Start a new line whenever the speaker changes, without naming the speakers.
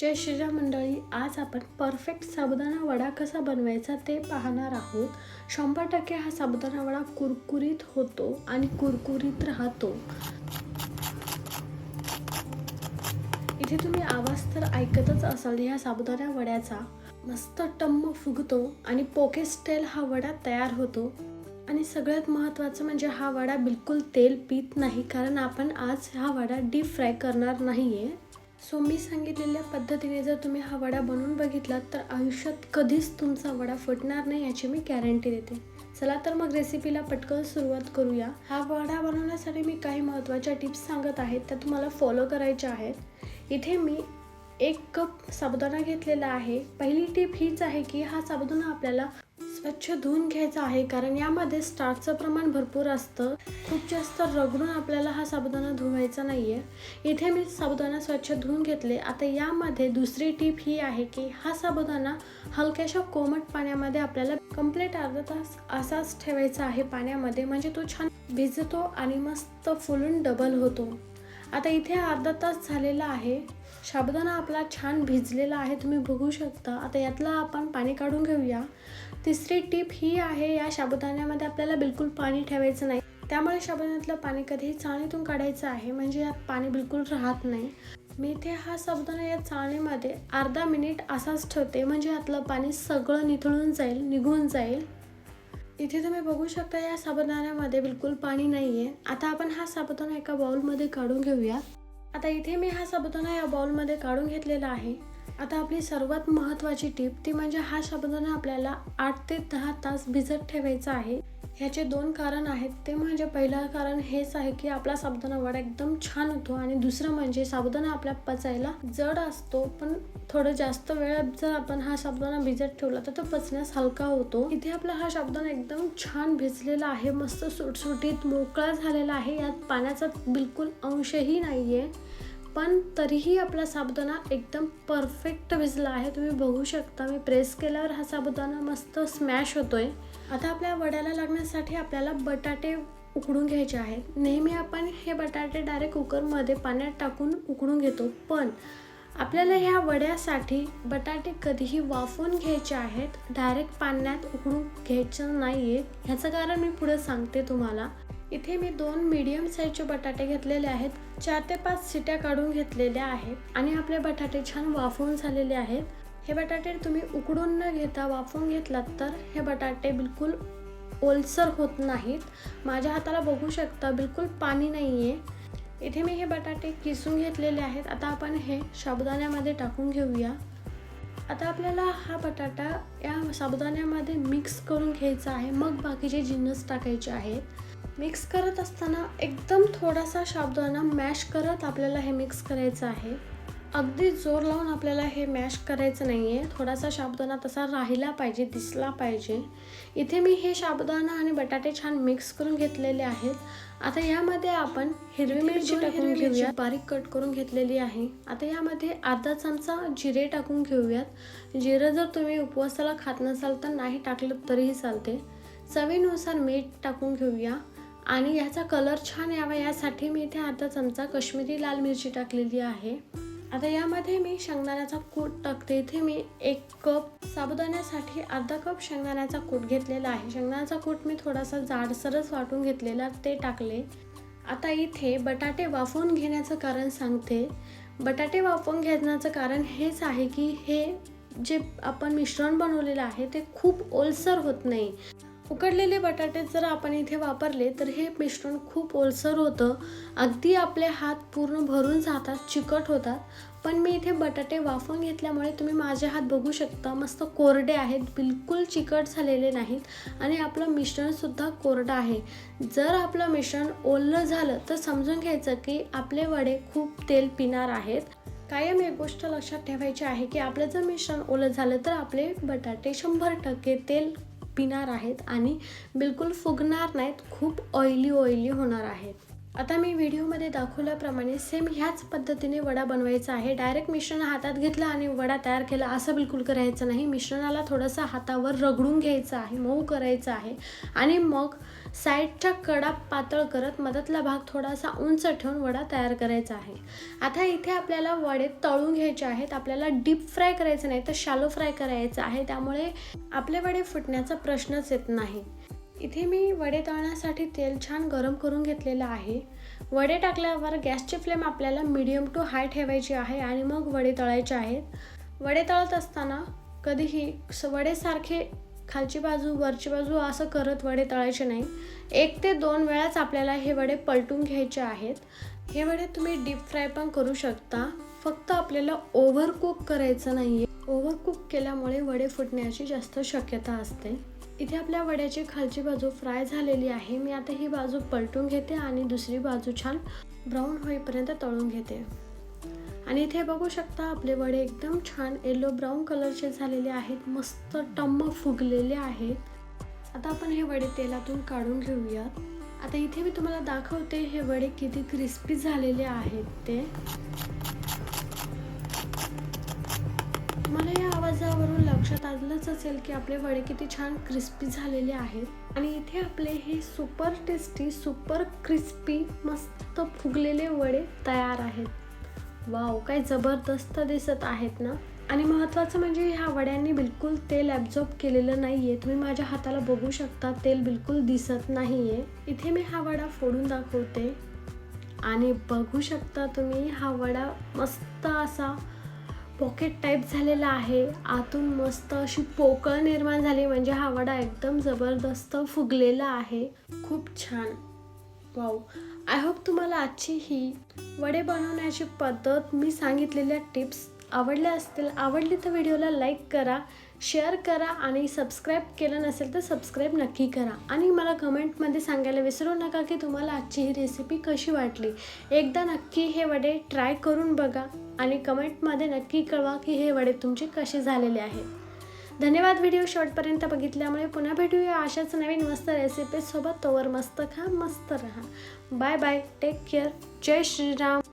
जय श्रीराम मंडळी आज आपण परफेक्ट साबुदाणा वडा कसा बनवायचा ते पाहणार आहोत. शंभर टक्के हा साबुदाणा वडा कुरकुरीत होतो आणि कुरकुरीत राहतो. इथे तुम्ही आवाज तर ऐकतच असाल ह्या साबुदाणा वड्याचा. मस्त टम्म फुगतो आणि पोके स्टाईल हा वडा तयार होतो. आणि सगळ्यात महत्त्वाचं म्हणजे हा वडा बिलकुल तेल पित नाही कारण आपण आज हा वडा डीप फ्राय करणार नाही आहे सो मी सांगितलेल्या पद्धतीने जर तुम्ही हा वडा बनवून बघितलात तर आयुष्यात कधीच तुमचा वडा फुटणार नाही याची मी गॅरंटी देते. चला तर मग रेसिपीला पटकन सुरुवात करूया. हा वडा बनवण्यासाठी मी काही महत्त्वाच्या टिप्स सांगत आहेत त्या तुम्हाला फॉलो करायच्या आहेत. इथे मी एक कप साबुदाणा घेतलेला आहे. पहिली टीप हीच आहे की हा साबुदाणा आपल्याला स्वच्छ धुवून घ्यायचा आहे कारण यामध्ये स्टार्चचं प्रमाण भरपूर असतं. खूप जास्त रगडून आपल्याला हा साबुदाणा धुवायचा नाही आहे इथे मी साबुदाणा स्वच्छ धुवून घेतले. आता यामध्ये दुसरी टीप ही आहे की हा साबुदाणा हलक्याशा कोमट पाण्यामध्ये आपल्याला कंप्लीट अर्धा तास असाच ठेवायचा आहे पाण्यामध्ये. म्हणजे तो छान भिजतो आणि मस्त फुलून डबल होतो. आता इथे अर्धा तास झालेला आहे. साबुदाणा आपला छान भिजलेला आहे तुम्ही बघू शकता. आता यातलं आपण पाणी काढून घेऊया. तिसरी टीप ही आहे या साबुदाण्यामध्ये आपल्याला बिलकुल पाणी ठेवायचं नाही. त्यामुळे साबुदाण्यातलं पाणी कधीही चाळणीतून काढायचं आहे म्हणजे यात पाणी बिलकुल राहत नाही. मी इथे हा साबुदाणा या चाळणीमध्ये अर्धा मिनिट असाच ठेवते म्हणजे यातलं पाणी सगळं निथळून जाईल निघून जाईल. इथे तुम्ही बघू शकता या साबुदाण्यामध्ये बिलकुल पाणी नाही आहे आता आपण हा साबुदाणा एका बाउलमध्ये काढून घेऊया. आता इथे मी हा साबुदाणा या बाउलमध्ये काढून घेतलेला आहे. आता आपली सर्वात महत्त्वाची टीप ती म्हणजे हा साबुदाणा आपल्याला आठ ते दहा तास भिजत ठेवायचा आहे. ह्याचे दोन कारण आहेत ते म्हणजे पहिलं कारण हेच आहे की आपला साबुदाणा वडा एकदम छान होतो आणि दुसरं म्हणजे साबुदाणा आपल्या पचायला जड असतो पण थोडं जास्त वेळ जर आपण हा साबुदाणा भिजत ठेवला तर तो पचण्यास हलका होतो. इथे आपला हा साबुदाणा एकदम छान भिजलेला आहे मस्त सुटसुटीत मोकळा झालेला आहे यात पाण्याचा बिलकुल अंशही नाही आहे पण तरीही आपला साबुदाणा एकदम परफेक्ट भिजला आहे. तुम्ही बघू शकता मी प्रेस केल्यावर हा साबुदाणा मस्त स्मॅश होतो आहे आता आपल्या वड्याला लागण्यासाठी आपल्याला बटाटे उकडून घ्यायचे आहेत. नेहमी आपण हे बटाटे डायरेक्ट कुकरमध्ये पाण्यात टाकून उकडून घेतो. पण आपल्याला ह्या वड्यासाठी बटाटे कधीही वाफवून घ्यायचे आहेत. डायरेक्ट पाण्यात उकडून घ्यायचं नाही आहे ह्याचं कारण मी पुढे सांगते तुम्हाला. इथे मी दोन मीडियम साईजचे बटाटे घेतलेले आहेत. चार ते पाच सिट्या काढून घेतलेल्या आहेत. आणि आपले बटाटे छान वाफवून झालेले आहेत. हे बटाटे तुम्ही उकडून न घेता वाफवून घेतलात तर हे बटाटे बिलकुल ओलसर होत नाहीत. माझ्या हाताला बघू शकता बिलकुल पाणी नाही आहे इथे मी हे बटाटे किसून घेतलेले आहेत. आता आपण हे साबुदाण्यामध्ये टाकून घेऊया. आता आपल्याला हा बटाटा या साबुदाण्यामध्ये मिक्स करून घ्यायचा आहे. मग बाकीचे जिन्नस टाकायचे आहेत. मिक्स करत असताना एकदम थोडासा साबुदाणा मॅश करत आपल्याला हे मिक्स करायचं आहे. अगदी जोर लावून आपल्याला हे मॅश करायचं नाही आहे थोडासा साबुदाणा तसा राहिला पाहिजे दिसला पाहिजे. इथे मी हे साबुदाणा आणि बटाटे छान मिक्स करून घेतलेले आहेत. आता यामध्ये आपण हिरवी मिरची टाकून घेऊया बारीक कट करून घेतलेली आहे. आता यामध्ये अर्धा चमचा जिरे टाकून घेऊयात. जिरं जर तुम्ही उपवासाला खात नसाल तर नाही टाकलं तरीही चालते. चवीनुसार मीठ टाकून घेऊया. आणि ह्याचा कलर छान यावा यासाठी मी इथे अर्धा चमचा कश्मीरी लाल मिरची टाकलेली आहे. आता यामध्ये मी शेंगदाण्याचा कूट टाकते. इथे मी एक कप साबुदाण्यासाठी अर्धा कप शेंगदाण्याचा कूट घेतलेला आहे. शेंगदाण्याचा कूट मी थोडासा जाडसरच वाटून घेतलेला ते टाकले. आता इथे बटाटे वाफवून घेण्याचं कारण सांगते. बटाटे वाफवून घेण्याचं कारण हेच आहे की हे जे आपण मिश्रण बनवलेलं आहे ते खूप ओलसर होत नाही. उकडलेले बटाटे जर आपण इथे वापरले तर हे मिश्रण खूप ओलसर होतं. अगदी आपले हात पूर्ण भरून जातात चिकट होतात. पण मी इथे बटाटे वाफवून घेतल्यामुळे तुम्ही माझे हात बघू शकता. मस्त कोरडे आहेत बिलकुल चिकट झालेले नाहीत आणि आपलं मिश्रणसुद्धा कोरडं आहे. जर आपलं मिश्रण ओलं झालं तर समजून घ्यायचं की आपले वडे खूप तेल पिणार आहेत. कायम एक गोष्ट लक्षात ठेवायची आहे की आपलं जर मिश्रण ओलं झालं तर आपले बटाटे शंभर टक्के तेल पिणार आहेत आणि बिलकुल फुगणार नाहीत. खूप ऑइली ऑइली होणार आहेत. आता मी व्हिडिओमध्ये दाखवल्याप्रमाणे सेम ह्याच पद्धतीने वडा बनवायचा आहे. डायरेक्ट मिश्रण हातात घेतलं आणि वडा तयार केला. असं बिलकुल करायचं नाही. मिश्रणाला थोडंसं हातावर रगडून घ्यायचं आहे. मऊ करायचं आहे. आणि मग साईडच्या कडा पातळ करत मधातला भाग थोडासा उंच ठेवून वडा तयार करायचा आहे. आता इथे आपल्याला वडे तळून घ्यायचे आहेत. आपल्याला डीप फ्राय करायचं नाही तर शालो फ्राय करायचं आहे. त्यामुळे आपले वडे फुटण्याचा प्रश्नच येत नाही. इथे मी वडे तळण्यासाठी तेल छान गरम करून घेतलेलं आहे. वडे टाकल्यावर गॅसची फ्लेम आपल्याला मिडियम टू हाय ठेवायची आहे आणि मग वडे तळायचे आहेत. वडे तळत असताना कधीही स- वडेसारखे खालची बाजू वरची बाजू असं करत वडे तळायचे नाही. एक ते दोन वेळाच आपल्याला हे वडे पलटून घ्यायचे आहेत. हे वडे तुम्ही डीप फ्राय पण करू शकता. फक्त आपल्याला ओव्हर कुक करायचं नाही आहे ओव्हर कुक केल्यामुळे वडे फुटण्याची जास्त शक्यता असते. इथे आपल्या वड्याची खालची बाजू फ्राय झालेली आहे. मी आता ही बाजू पलटून घेते आणि दुसरी बाजू छान ब्राऊन होईपर्यंत तळून घेते. आणि इथे बघू शकता आपले वडे एकदम छान येलो ब्राऊन कलरचे झालेले आहेत. मस्त टम्म फुगलेले आहेत. आता आपण हे वडे तेलातून काढून घेऊयात. आता इथे मी तुम्हाला दाखवते हे वडे किती क्रिस्पी झालेले आहेत ते. आवाजावरून लक्षात आलंच असेल की आपले वडे किती छान क्रिस्पी झालेले आहेत. आणि इथे आपले हे सुपर टेस्टी सुपर क्रिस्पी मस्त फुगलेले वडे तयार आहेत. वाव काय जबरदस्त दिसत आहेत ना? आणि महत्त्वाचं म्हणजे ह्या वड्यांनी बिलकुल तेल ॲब्झॉर्ब केलेलं नाही आहे तुम्ही माझ्या हाताला बघू शकता तेल बिलकुल दिसत नाही आहे इथे मी हा वडा फोडून दाखवते. आणि बघू शकता तुम्ही हा वडा मस्त असा पॉकेट टाईप झालेला आहे. आतून मस्त अशी पोकळ निर्माण झाली. म्हणजे हा वडा एकदम जबरदस्त फुगलेला आहे. खूप छान. वाव आय होप तुम्हाला आजची ही वडे बनवण्याची पद्धत मी सांगितलेल्या टिप्स आवडल्या असतील आवडली तर व्हिडिओला लाईक करा शेअर करा आणि सबस्क्राईब केलं नसेल तर सबस्क्राईब नक्की करा. आणि मला कमेंटमध्ये सांगायला विसरू नका की तुम्हाला आजची ही रेसिपी कशी वाटली. एकदा नक्की हे वडे ट्राय करून बघा आणि कमेंटमध्ये नक्की कळवा की हे वडे तुमचे कसे झालेले आहेत. धन्यवाद व्हिडिओ शेवटपर्यंत बघितल्यामुळे पुन्हा भेटूया अशाच नवीन मस्त रेसिपीसोबत तोवर मस्त खा मस्त राहा. बाय बाय टेक केअर जय श्रीराम.